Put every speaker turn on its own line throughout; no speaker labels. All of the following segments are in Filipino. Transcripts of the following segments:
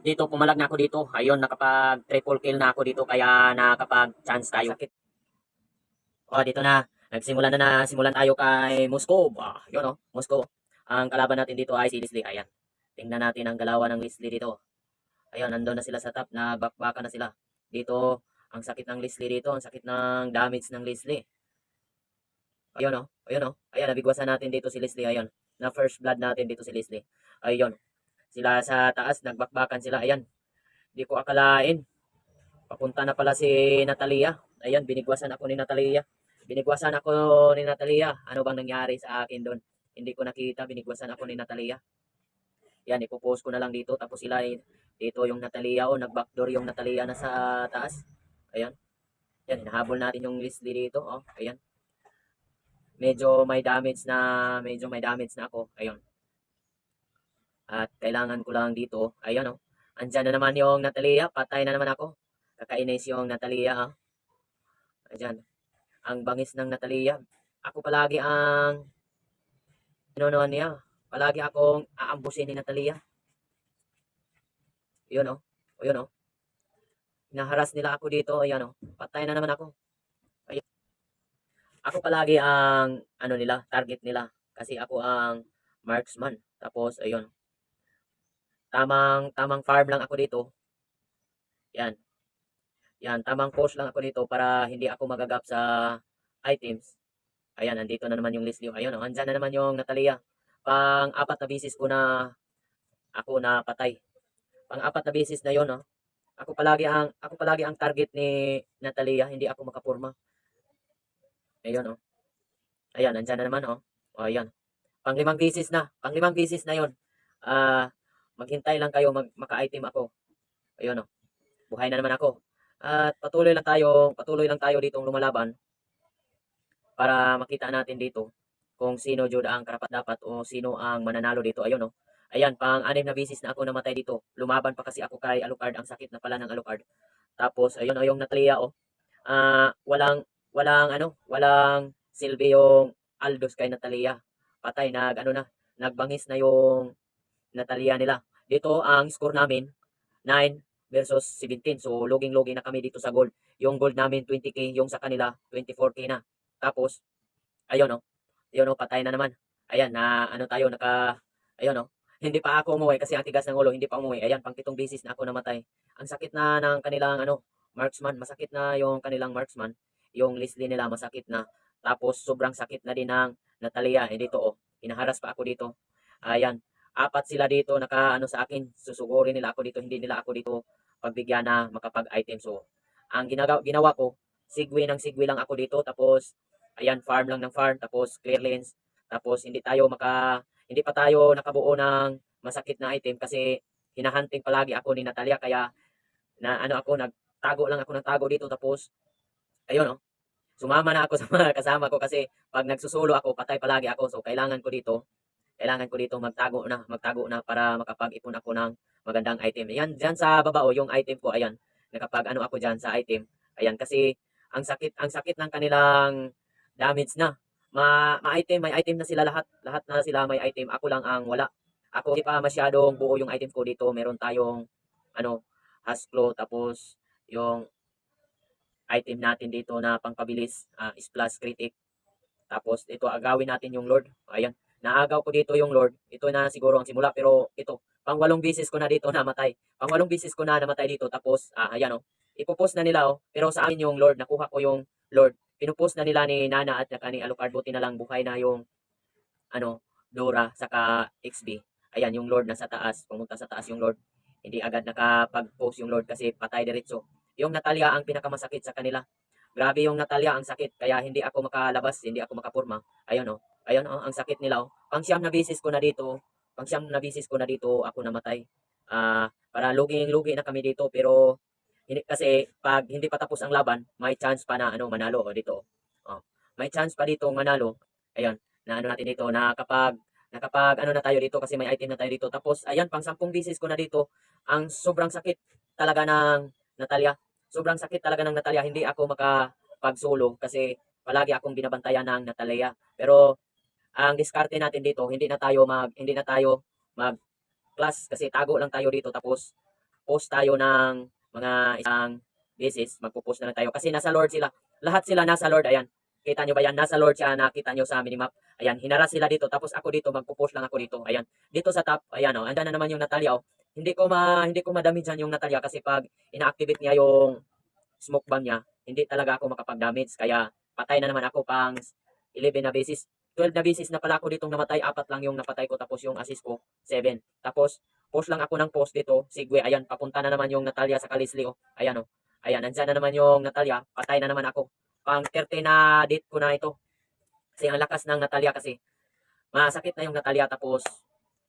At dito, pumalag na ako dito. Ayun, nakapag triple kill na ako dito. Kaya nakapag chance tayo. O, dito na. Nagsimulan na na. Simulan tayo kay Moscow. Ah, yun o, Moscow. Ang kalaban natin dito ay si Leslie. Ayan. Tingnan natin ang galawan ng Leslie dito. Ayun, nandun na sila sa top. Nagbakbaka na sila. Dito, ang sakit ng Leslie dito. Ang sakit ng damage ng Leslie. Ayun o. Ayun o. Ayan, nabigwasan natin dito si Leslie. Ayun. Na first blood natin dito si Leslie. Ayun. Sila sa taas, nagbakbakan sila. Ayan. Di ko akalain. Papunta na pala si Natalia. Ayan, binigwasan ako ni Natalia. Binigwasan ako ni Natalia. Ano bang nangyari sa akin doon? Hindi ko nakita. Binigwasan ako ni Natalia. Yan, ipopost ko na lang dito. Tapos sila, dito yung Natalia. O, nag-backdoor yung Natalia na sa taas. Ayan. Yan, hinahabol natin yung Leslie dito. O, ayan. Medyo may damage na, medyo may damage na ako. Ayun. At kailangan ko lang dito. Ayan o. Andyan na naman yung Natalia. Patay na naman ako. Kakainis yung Natalia. Ah. Ayan. Ang bangis ng Natalia. Ako palagi ang ano niya. Palagi akong aambusin ni Natalia. Yun o. O yun o. Naharas nila ako dito. Ayan o. Patay na naman ako. Ayun. Ako palagi ang ano nila, target nila. Kasi ako ang marksman. Tapos, ayun. Tamang, tamang farm lang ako dito. Yan. Yan, tamang push lang ako dito para hindi ako magagap sa items. Ayan, nandito na naman yung Leslie. Ayun, oh, andyan na naman yung Natalia. Pang-apat na bisis ko na ako na patay. Pang-apat na bisis na yon, oh. Ako palagi ang ako palagi ang target ni Natalia, hindi ako makapurma. Ayun, oh. Ayan, andyan na naman, oh. O, ayan. Pang-limang bisis na. Pang-limang bisis na yon. Ah, maghintay lang kayo mag maka-item ako. Ayun, oh. Buhay na naman ako. At patuloy lang tayo, patuloy lang tayo ditong lumalaban para makita natin dito kung sino jud ang karapat dapat o sino ang mananalo dito. Ayun oh. Ayan, pang anim na bisis na ako namatay dito. Lumaban pa kasi ako kay Alucard. Ang sakit na pala ng Alucard. Tapos, ayun oh, yung Natalia oh. Ah, walang, walang ano, walang silbi yung Aldos kay Natalia. Patay, nag, ano na, nagbangis na yung Natalia nila. Dito, ang score namin, 9 versus 17. So, loging-logi na kami dito sa gold. Yung gold namin, 20k. Yung sa kanila, 24k na. Tapos, ayun oh. Ayun oh, patay na naman. Ayan, na ano tayo, naka, ayun oh. Hindi pa ako umuwi kasi ang tigas ng ulo, hindi pa umuwi. Ayan, pang pitong bisis na ako namatay. Ang sakit na ng kanilang ano, marksman. Masakit na yung kanilang marksman. Yung Leslie nila, masakit na. Tapos, sobrang sakit na din ng Natalia. Eh, dito oh. Hinaharas pa ako dito. Ayan, apat sila dito naka ano sa akin. Susugurin nila ako dito, hindi nila ako dito pagbigyan na makapag-item. So, ang ginagawa, ginawa ko, sigwe ng sigwe lang ako dito. Tapos, ayan, farm lang ng farm. Tapos, clear lanes. Tapos, hindi tayo maka, hindi pa tayo nakabuo ng masakit na item kasi hinahunting palagi ako ni Natalia. Kaya, na ano ako, nagtago lang ako ng tago dito. Tapos, ayun oh, sumama na ako sa mga kasama ko kasi pag nagsusulo ako, patay palagi ako. So, kailangan ko dito, kailangan ko dito magtago na, magtago na para makapag-ipon ako ng magandang item. Ayan, dyan sa baba, oh, yung item ko, ayan, nakapag ano ako dyan sa item. Ayan, kasi ang sakit, ang sakit ng kanilang damage na. Ma, ma-item, may item na sila lahat. Lahat na sila may item. Ako lang ang wala. Ako hindi pa masyadong buo yung item ko dito. Meron tayong, ano, Hasclo, tapos yung item natin dito na pangpabilis, uh, splash critic. Tapos ito agawin natin yung Lord. Ayan. Naagaw ko dito yung Lord. Ito na siguro ang simula pero ito pang walong bisis ko na dito namatay. Pang walong bisis ko na namatay dito tapos ah, ayan oh. Ipopost na nila oh. Pero sa amin yung Lord, nakuha ko yung Lord. Pinupost na nila ni Nana at ni Alucard buti na lang buhay na yung ano, Dora saka XB. Ayan yung Lord nasa taas, pumunta sa taas yung Lord. Hindi agad nakapag-post yung Lord kasi patay diretso. Yung Natalia ang pinakamasakit sa kanila. Grabe yung Natalia ang sakit kaya hindi ako makalabas, hindi ako makapurma. Ayun oh. Ayun oh, ang sakit nila oh. Pang siyam na bisis ko na dito, pang siyam na bisis ko na dito ako namatay. Ah, para luging-lugi na kami dito pero hindi kasi pag hindi pa tapos ang laban, may chance pa na ano manalo oh, dito. Oh. May chance pa dito manalo. Ayun, na ano natin dito na kapag nakapag ano na tayo dito kasi may item na tayo dito. Tapos ayan, pang sampung bisis ko na dito. Ang sobrang sakit talaga ng Natalia. Sobrang sakit talaga ng Natalia. Hindi ako makapag-solo kasi palagi akong binabantayan ng Natalia. Pero ang diskarte natin dito, hindi na tayo mag hindi na tayo mag class kasi tago lang tayo dito tapos post tayo ng mga isang beses, magpo-post na lang tayo. Kasi nasa Lord sila. Lahat sila nasa Lord, ayan. Kita nyo ba yan? Nasa Lord siya, nakita nyo sa minimap. Ayan, hinaras sila dito. Tapos ako dito, magpo-post lang ako dito. Ayan. Dito sa top, ayan o. andyan na naman yung Natalia o. Hindi ko ma hindi ko madamage dyan yung Natalia kasi pag ina-activate niya yung smoke bomb niya, hindi talaga ako makapag-damage. Kaya patay na naman ako pang 11 na basis. 12 na basis na pala ako ditong namatay. Apat lang yung napatay ko. Tapos yung assist ko, 7. Tapos, post lang ako ng post dito. Sigwe, ayan, papunta na naman yung Natalia sa Kalisli. Oh. Ayan, oh. Ayan, nandyan na naman yung Natalia. Patay na naman ako. Pang 30 na date ko na ito. Kasi ang lakas ng Natalia kasi. Masakit na yung Natalia. Tapos,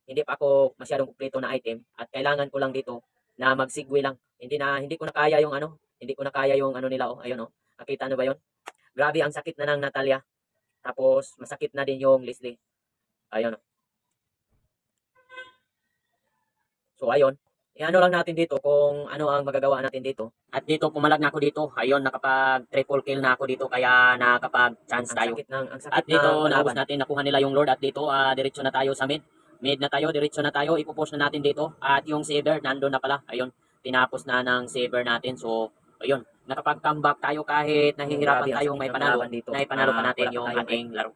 hindi pa ako masyadong kumpleto na item. At kailangan ko lang dito na magsigwe lang. Hindi na, hindi ko na kaya yung ano. Hindi ko na kaya yung ano nila. Oh. Ayun, oh. Nakita nyo ba yun? Grabe ang sakit na ng Natalia. Tapos, masakit na din yung Leslie. Ayun. So, ayun. I-ano lang natin dito kung ano ang magagawa natin dito. At dito, pumalag na ako dito. Ayun, nakapag triple kill na ako dito. Kaya nakapag chance tayo. ng, ang sakit at dito, naubos natin. Nakuha nila yung Lord. At dito, ah, diretso na tayo sa mid. Mid na tayo, diretso na tayo. Ipopost na natin dito. At yung saver, nandun na pala. Ayun, tinapos na ng saver natin. So, ayun, nakapag-comeback tayo kahit nahihirapan tayong may panalo. Na ipanalo pa
Ah,
natin yung ating laro.